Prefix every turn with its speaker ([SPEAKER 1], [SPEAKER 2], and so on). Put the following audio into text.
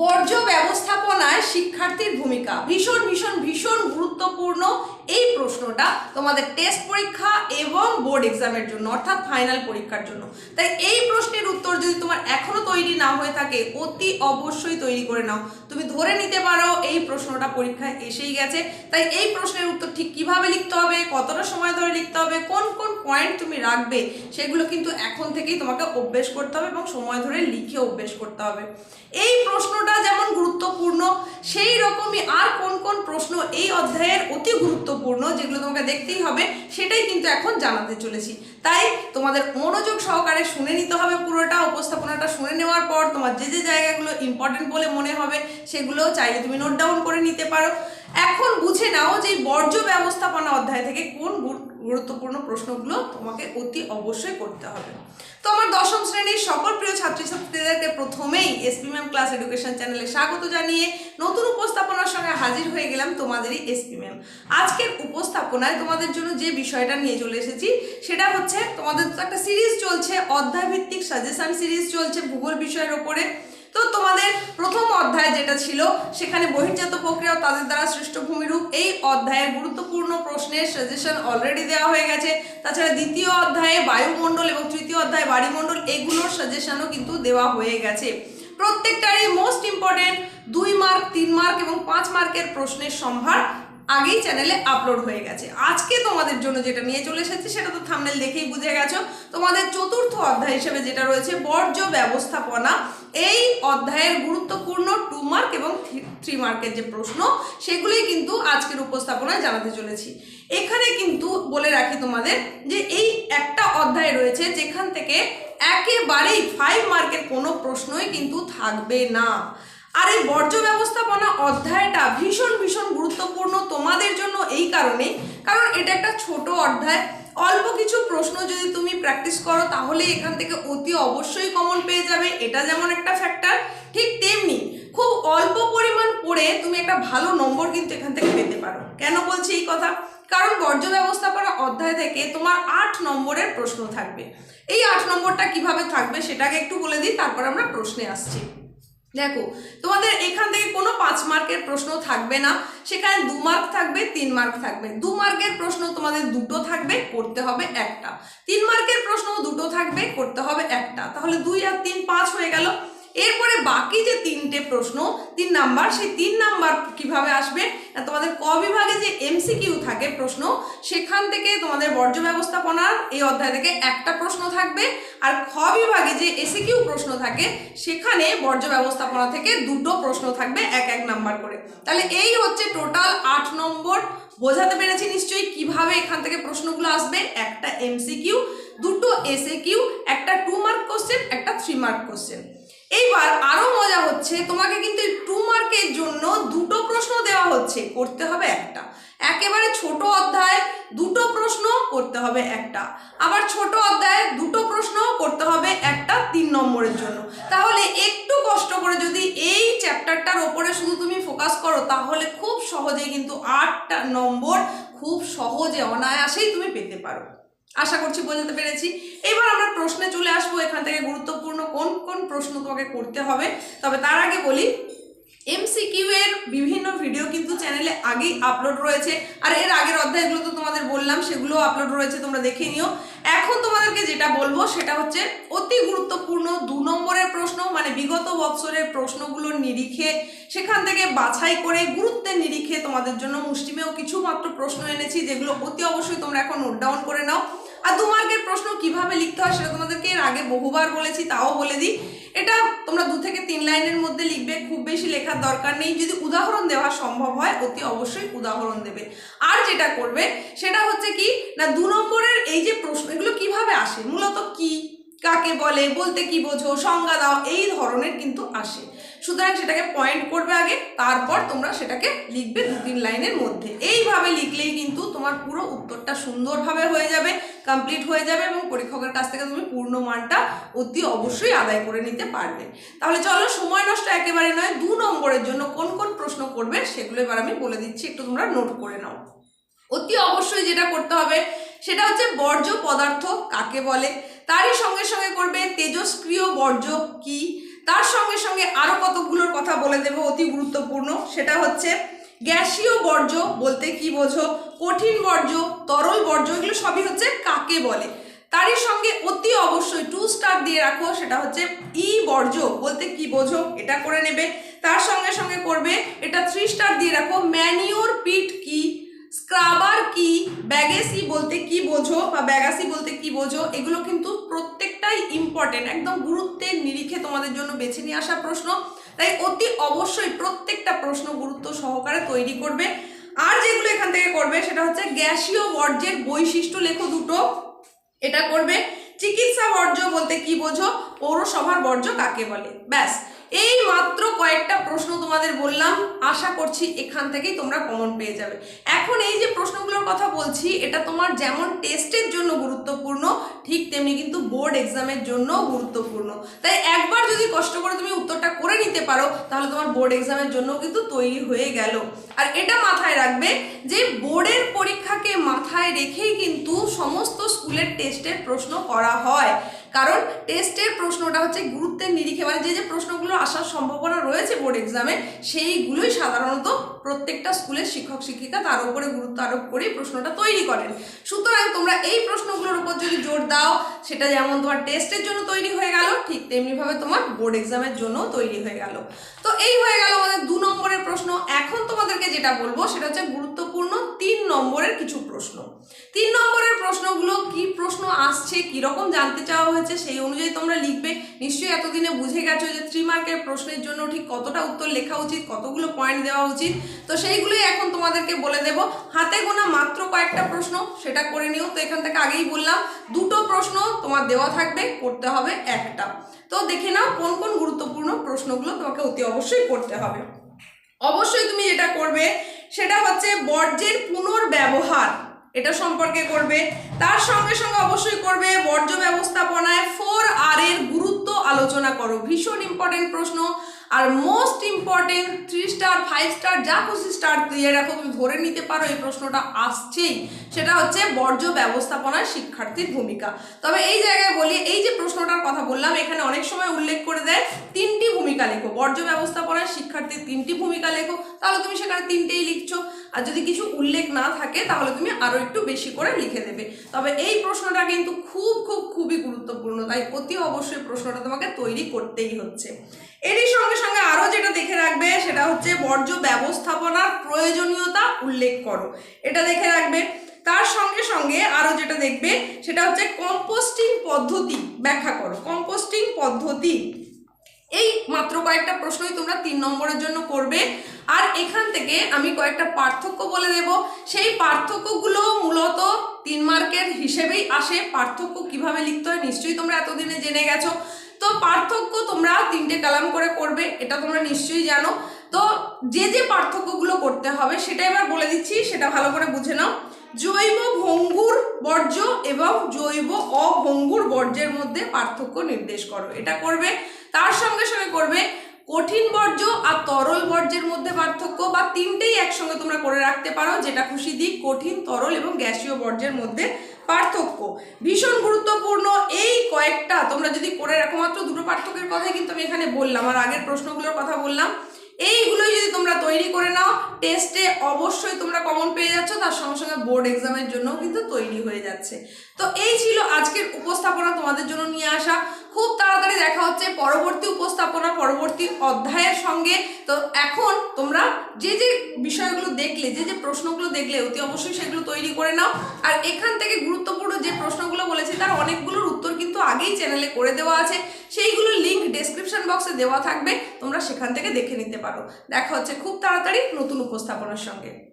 [SPEAKER 1] বর্জ্য ব্যবস্থাপনায় শিক্ষার্থীর ভূমিকা। ভীষণ ভীষণ ভীষণ গুরুত্বপূর্ণ এই প্রশ্নটা তোমাদের টেস্ট পরীক্ষা এবং বোর্ড এক্সামের জন্য, অর্থাৎ ফাইনাল পরীক্ষার জন্য। তাই এই প্রশ্নের উত্তর যদি তোমার এখনও তৈরি না হয়ে থাকে, অতি অবশ্যই তৈরি করে নাও। তুমি ধরে নিতে পারো এই প্রশ্নটা পরীক্ষায় এসেই গেছে। তাই এই প্রশ্নের উত্তর ঠিক কীভাবে লিখতে হবে, কতটা সময় ধরে লিখতে হবে, কোন কোন পয়েন্ট তুমি রাখবে, সেগুলো কিন্তু এখন থেকেই তোমাকে অভ্যেস করতে হবে এবং সময় ধরে লিখে অভ্যেস করতে হবে। এই প্রশ্নটা যেমন গুরুত্বপূর্ণ, সেই রকমই আর কোন কোন প্রশ্ন এই অধ্যায়ের অতি যেগুলো তোমাকে দেখতেই হবে, সেটাই কিন্তু এখন জানাতে চলেছি। তাই তোমাদের মনোযোগ সহকারে শুনে নিতে হবে পুরোটা, উপস্থাপনাটা শুনে নেওয়ার পর তোমার যে যে জায়গাগুলো ইম্পর্টেন্ট বলে মনে হবে সেগুলো চাইলে তুমি নোট ডাউন করে নিতে পারো। এখন বুঝে নাও যে বর্জ্য ব্যবস্থাপনা অধ্যায় থেকে কোন গুরু- গুরুত্বপূর্ণ প্রশ্নগুলো তোমাকে অতি অবশ্যই করতে হবে। তো আমার দশম শ্রেণির সকল প্রিয় ছাত্রছাত্রীদেরকে প্রথমেই এসপি ম্যাম ক্লাস এডুকেশন চ্যানেলে স্বাগত জানিয়ে নতুন উপস্থাপনার সঙ্গে হাজির হয়ে গেলাম তোমাদেরই এসপি ম্যাম। আজকের উপস্থাপনায় তোমাদের জন্য যে বিষয়টা নিয়ে চলে এসেছি, সেটা হচ্ছে তোমাদের একটা সিরিজ চলছে অধ্যায় ভিত্তিক সাজেশন সিরিজ চলছে ভূগোল বিষয়ের ওপরে। তো তোমাদের প্রথম অধ্যায় যেটা ছিল, সেখানে বহির্জাত প্রক্রিয়া তাদের দ্বারা সৃষ্ট ভূমিরূপ, এই অধ্যায়ের গুরুত্বপূর্ণ প্রশ্নের সাজেশন অলরেডি দেওয়া হয়ে গেছে। তাছাড়া দ্বিতীয় অধ্যায়ে বায়ুমণ্ডল এবং তৃতীয় অধ্যায়ে বাড়িমণ্ডল, এগুলোর সাজেশনও কিন্তু দেওয়া হয়ে গেছে। প্রত্যেকটারই মোস্ট ইম্পর্টেন্ট দুই মার্ক তিন মার্ক এবং পাঁচ মার্কের প্রশ্নের সম্ভার আগেই চ্যানেলে আপলোড হয়ে গেছে। আজকে তোমাদের জন্য যেটা নিয়ে চলে এসেছি, সেটা তো থামনেল দেখেই বুঝে গেছো। তোমাদের চতুর্থ অধ্যায় হিসেবে যেটা রয়েছে, বর্জ্য ব্যবস্থাপনা। এই অধ্যায়ের গুরুত্বপূর্ণ টু মার্ক এবং থ্রি মার্কের যে প্রশ্ন, সেগুলোই কিন্তু আজকের উপস্থাপনায় জানাতে চলেছি। এখানে কিন্তু বলে রাখি তোমাদের যে এই একটা অধ্যায় রয়েছে, যেখান থেকে একেবারেই ফাইভ মার্কের কোনো প্রশ্নই কিন্তু থাকবে না। আর এই বর্জ্য ব্যবস্থাপনা অধ্যায়টা ভীষণ ভীষণ গুরুত্বপূর্ণ তোমাদের জন্য এই কারণে। কারণ এটা একটা ছোট অধ্যায়। অল্প কিছু প্রশ্ন যদি তুমি প্র্যাকটিস করো, তাহলে এখান থেকে অতি অবশ্যই কমন পেয়ে যাবে। এটা যেমন একটা ফ্যাক্টর ঠিক তেমনি খুব অল্প পরিমাণ পড়ে তুমি একটা ভালো নম্বর কিন্তু এখান থেকে পেতে পারো। কেন বলছি এই কথা? কারণ বর্জ্য ব্যবস্থাপনা অধ্যায় থেকে তোমার আট নম্বরের প্রশ্ন থাকবে। এই আট নম্বরটা কীভাবে থাকবে সেটাকে একটু বলে দিই, তারপর আমরা প্রশ্নে আসছি। দেখো, তোমাদের এখান থেকে কোনো পাঁচ মার্কের প্রশ্ন থাকবে না। সেখানে দু মার্ক থাকবে, তিন মার্ক থাকবে। দু মার্কের প্রশ্ন তোমাদের দুটো থাকবে, করতে হবে একটা। তিন মার্কের প্রশ্ন দুটো থাকবে, করতে হবে একটা। তাহলে দুই আর তিন পাঁচ হয়ে গেল। এরপরে বাকি যে তিনটে প্রশ্ন, তিন নাম্বার, সেই তিন নাম্বার কীভাবে আসবে? না তোমাদের ক বিভাগে যে এমসিকিউ থাকে প্রশ্ন, সেখান থেকে তোমাদের বর্জ্য ব্যবস্থাপনার এই অধ্যায় থেকে একটা প্রশ্ন থাকবে। আর খ বিভাগে যে এসিকিউ প্রশ্ন থাকে, সেখানে বর্জ্য ব্যবস্থাপনা থেকে দুটো প্রশ্ন থাকবে এক এক নাম্বার করে। তাহলে এই হচ্ছে টোটাল আট নম্বর। বোঝাতে পেরেছি নিশ্চয়ই কীভাবে এখান থেকে প্রশ্নগুলো আসবে। একটা এমসিকিউ, দুটো এসএ কিউ একটা টু মার্ক কোশ্চেন, একটা থ্রি মার্ক কোশ্চেন। এইবার আরও মজা হচ্ছে। তোমাকে কিন্তু টু মার্কের জন্য দুটো প্রশ্ন দেওয়া হচ্ছে। করতে হবে একটা। একেবারে ছোট অধ্যায়, দুটো প্রশ্ন করতে হবে একটা। আবার ছোট অধ্যায়, দুটো প্রশ্ন করতে হবে একটা তিন নম্বরের জন্য। তাহলে একটু কষ্ট করে যদি এই চ্যাপ্টারটার ওপরে শুধু তুমি ফোকাস করো, তাহলে খুব সহজেই কিন্তু আটটা নম্বর খুব সহজে অনায়াসেই তুমি পেতে পারো। আশা করছি বোঝাতে পেরেছি। এবার আমরা প্রশ্নে চলে আসব এখান থেকে গুরুত্বপূর্ণ কোন কোন প্রশ্ন তোমাকে করতে হবে। তবে তার আগে বলি এমসিকিউ এর বিভিন্ন ভিডিও কিন্তু চ্যানেলে আগেই আপলোড রয়েছে। আর এর আগের অধ্যায়গুলো তো তোমাদের বললাম সেগুলো আপলোড রয়েছে, তোমরা দেখে নিও। এখন তোমাদেরকে যেটা বলব, সেটা হচ্ছে অতি গুরুত্বপূর্ণ দু নম্বরের প্রশ্ন মানে বিগত বৎসরের প্রশ্নগুলোর নিরিখে। সেখান থেকে বাছাই করে, গুরুত্বের নিরিখে তোমাদের জন্য মুষ্টিমেয় কিছু মাত্র প্রশ্ন এনেছি, যেগুলো অতি অবশ্যই তোমরা এখন নোট ডাউন করে নাও। আর দু মার্কের প্রশ্ন কীভাবে লিখতে হয় সেটা তোমাদেরকে এর আগে বহুবার বলেছি, তাও বলে দিই। এটা তোমরা দু থেকে তিন লাইনের মধ্যে লিখবে, খুব বেশি লেখার দরকার নেই। যদি উদাহরণ দেওয়া সম্ভব হয়, অতি অবশ্যই উদাহরণ দেবে। আর যেটা করবে, সেটা হচ্ছে কি, না, দু নম্বরের এই যে প্রশ্ন, এগুলো কীভাবে আসে? মূলত কি, কাকে বলে, বলতে কি বোঝো, সংজ্ঞা দাও, এই ধরনের কিন্তু আসে। সুতরাং সেটাকে পয়েন্ট করবে আগে, তারপর তোমরা সেটাকে লিখবে দু তিন লাইনের মধ্যে। এইভাবে লিখলেই কিন্তু তোমার পুরো উত্তরটা সুন্দরভাবে হয়ে যাবে কমপ্লিট হয়ে যাবে এবং পরীক্ষকের কাছ থেকে তুমি পূর্ণ মানটা অতি অবশ্যই আদায় করে নিতে পারবে। তাহলে চলো, সময় নষ্ট একেবারে নয়, দু নম্বরের জন্য কোন কোন প্রশ্ন করবে সেগুলো এবার আমি বলে দিচ্ছি, একটু তোমরা নোট করে নাও। অতি অবশ্যই যেটা করতে হবে, সেটা হচ্ছে বর্জ্য পদার্থ কাকে বলে? তারই সঙ্গে সঙ্গে করবে তেজস্ক্রিয় বর্জ্য কি তার সঙ্গে সঙ্গে আরও কতগুলোর কথা বলে দেবো অতি গুরুত্বপূর্ণ, সেটা হচ্ছে গ্যাসীয় বর্জ্য বলতে কি বোঝো? কঠিন বর্জ্য, তরল বর্জ্য, এগুলো সবই হচ্ছে কাকে বলে? তারই সঙ্গে অতি অবশ্যই টু স্টার দিয়ে রাখো, সেটা হচ্ছে ই বর্জ্য বলতে কি বোঝো? এটা করে নেবে। তার সঙ্গে সঙ্গে করবে, এটা থ্রি স্টার দিয়ে রাখো ম্যানিওর পিট কি? স্ক্রাবার কি? ব্যাগেসি বলতে কি বোঝো? বা ব্যাগাসি বলতে কি বোঝো? এগুলো কিন্তু প্রত্যেকটাই ইম্পর্টেন্ট একদম গুরুত্বের নিরিখে তোমাদের জন্য বেছে নিয়ে আসা প্রশ্ন। তাই অতি অবশ্যই প্রত্যেকটা প্রশ্ন গুরুত্ব সহকারে তৈরি করবে। আর যেগুলো এখান থেকে করবে সেটা হচ্ছে গ্যাসীয় বর্জ্যের বৈশিষ্ট্য লেখো দুটো। এটা করবে, চিকিৎসা বর্জ্য বলতে কি বোঝো? পৌরসভার বর্জ্য কাকে বলে? ব্যাস। এই মাত্র কয়েকটা প্রশ্ন তোমাদের বললাম। আশা করছি এখান থেকেই তোমরা কমন পেয়ে যাবে। এখন এই যে প্রশ্নগুলোর কথা বলছি, এটা তোমার যেমন টেস্টের জন্য গুরুত্বপূর্ণ, ঠিক তেমনি কিন্তু বোর্ড এক্সামের জন্য গুরুত্বপূর্ণ। তাই একবার যদি কষ্ট করে তুমি উত্তরটা করে নিতে পারো, তাহলে তোমার বোর্ড এক্সামের জন্য কিন্তু তৈরি হয়ে গেল। আর এটা মাথায় রাখবে যে বোর্ডের পরীক্ষাকে মাথায় রেখেই কিন্তু সমস্ত স্কুলের টেস্টের প্রশ্ন করা হয়। কারণ টেস্টের প্রশ্নটা হচ্ছে গুরুত্বের নিরিখে। মানে যে যে প্রশ্নগুলো আসার সম্ভাবনা রয়েছে বোর্ড এক্সামে, সেইগুলোই সাধারণত প্রত্যেকটা স্কুলের শিক্ষক, শিক্ষিকা তার উপরে গুরুত্ব আরোপ করে প্রশ্নটা তৈরি করেন। সুতরাং তোমরা এই প্রশ্নগুলোর উপর যদি জোর দাও, সেটা যেমন তোমার টেস্টের জন্য তৈরি হয়ে গেল, ঠিক তেমনিভাবে তোমার বোর্ড এক্সামের জন্য তৈরি হয়ে গেল। তো এই হয়ে গেল আমাদের দু নম্বরের প্রশ্ন। এখন তোমাদেরকে যেটা বলব, সেটা হচ্ছে গুরুত্বপূর্ণ তিন নম্বরের কিছু প্রশ্ন। তিন নম্বরের প্রশ্নগুলো, কি প্রশ্ন আসছে, কীরকম জানতে চাওয়া হয়েছে, সেই অনুযায়ী তোমরা লিখবে। নিশ্চয়ই এতদিনে বুঝে গেছো যে থ্রি মার্কের প্রশ্নের জন্য ঠিক কতটা উত্তর লেখা উচিত, কতগুলো পয়েন্ট দেওয়া উচিত। তো সেইগুলোই এখন তোমাদেরকে বলে দেব। হাতে গোনা মাত্র কয়েকটা প্রশ্ন, সেটা করে নিও। তো এখান থেকে আগেই বললাম, দুটো প্রশ্ন তোমার দেওয়া থাকবে, করতে হবে একটা। তো দেখে নাও কোন কোন গুরুত্বপূর্ণ প্রশ্নগুলো তোমাকে অতি অবশ্যই করতে হবে। অবশ্যই তুমি যেটা করবে, সেটা হচ্ছে বর্জ্যের পুনর্ব্যবহার। এটা সম্পর্কে করবে। তার সঙ্গে সঙ্গে অবশ্যই করবে বর্জ্য ব্যবস্থাপনায় ফোর আর এর গুরুত্ব আলোচনা করো। ভীষণ ইম্পর্টেন্ট প্রশ্ন। আর most important three star five star যা খুশি স্টার দিয়ে রাখো, তুমি ধরে নিতে পারো এই প্রশ্নটা আসছেই। সেটা হচ্ছে বর্জ্য ব্যবস্থাপনায় শিক্ষার্থীর ভূমিকা। তবে এই জায়গায় বলি, এই যে প্রশ্নটার কথা বললাম, এখানে অনেক সময় উল্লেখ করে দেয়, তিনটি ভূমিকা লেখো। বর্জ্য ব্যবস্থাপনায় শিক্ষার্থীর তিনটি ভূমিকা লেখো। তাহলে তুমি সেখানে তিনটেই লিখছো। আর যদি কিছু উল্লেখ না থাকে, তাহলে তুমি আরও একটু বেশি করে লিখে দেবে। তবে এই প্রশ্নটা কিন্তু খুব খুব, খুবই গুরুত্বপূর্ণ। তাই অতি অবশ্যই প্রশ্নটা তোমাকে তৈরি করতেই হচ্ছে। এরই সঙ্গে সঙ্গে আরও যেটা দেখে রাখবে, সেটা হচ্ছে বর্জ্য ব্যবস্থাপনার প্রয়োজনীয়তা উল্লেখ করো। এটা দেখে রাখবে। তার সঙ্গে সঙ্গে আরও যেটা দেখবে, সেটা হচ্ছে কম্পোস্টিং পদ্ধতি ব্যাখ্যা করো। কম্পোস্টিং পদ্ধতি। এই মাত্র কয়েকটা প্রশ্নই তোমরা তিন নম্বরের জন্য করবে। আর এখান থেকে আমি কয়েকটা পার্থক্য বলে দেব। সেই পার্থক্যগুলো মূলত তিন মার্কের হিসেবেই আসে। পার্থক্য কীভাবে লিখতে হয় নিশ্চয়ই তোমরা এতদিনে জেনে গেছো। তো পার্থক্য তোমরা তিনটে কালাম করে করবে, এটা তোমরা নিশ্চয়ই জানো। তো যে যে পার্থক্যগুলো করতে হবে, সেটা এবার বলে দিচ্ছি, সেটা ভালো করে বুঝে নাও। জৈব ভঙ্গুর বর্জ্য এবং জৈব অভঙ্গুর বর্জ্যের মধ্যে পার্থক্য নির্দেশ করো। এটা করবে তার সঙ্গে সঙ্গে করবে কঠিন বর্জ্য আর তরল বর্জ্যের মধ্যে পার্থক্য। বা তিনটেই একসঙ্গে তোমরা করে রাখতে পারো, যেটা খুশি দিক, কঠিন, তরল এবং গ্যাসীয় বর্জ্যের মধ্যে পার্থক্য। ভীষণ গুরুত্বপূর্ণ এই কয়েকটা তোমরা যদি করে রাখো, মাত্র দুটো পার্থক্যের কথাই কিন্তু আমি এখানে বললাম, আর আগের প্রশ্নগুলোর কথা বললাম। এইগুলোই যদি তোমরা তৈরি করে নাও টেস্টে অবশ্যই তোমরা কমন পেয়ে যাচ্ছ, তার সঙ্গে সঙ্গে বোর্ড এক্সামের জন্য কিন্তু তৈরি হয়ে যাচ্ছে। তো এই ছিল আজকের উপস্থাপনা তোমাদের জন্য নিয়ে আসা। খুব তাড়াতাড়ি দেখা হচ্ছে পরবর্তী উপস্থাপনা, পরবর্তী অধ্যায়ের সঙ্গে। তো এখন তোমরা যে যে বিষয়গুলো দেখলে, যে যে প্রশ্নগুলো দেখলে, অতি অবশ্যই সেগুলো তৈরি করে নাও। আর এখান থেকে গুরুত্বপূর্ণ যে প্রশ্নগুলো বলেছি, তার অনেকগুলোর উত্তর কিন্তু আগেই চ্যানেলে করে দেওয়া আছে। সেইগুলোর লিঙ্ক ডেসক্রিপশন বক্সে দেওয়া থাকবে। তোমরা সেখান থেকে দেখে নিতে পারো। দেখা হচ্ছে খুব তাড়াতাড়ি নতুন উপস্থাপনার সঙ্গে।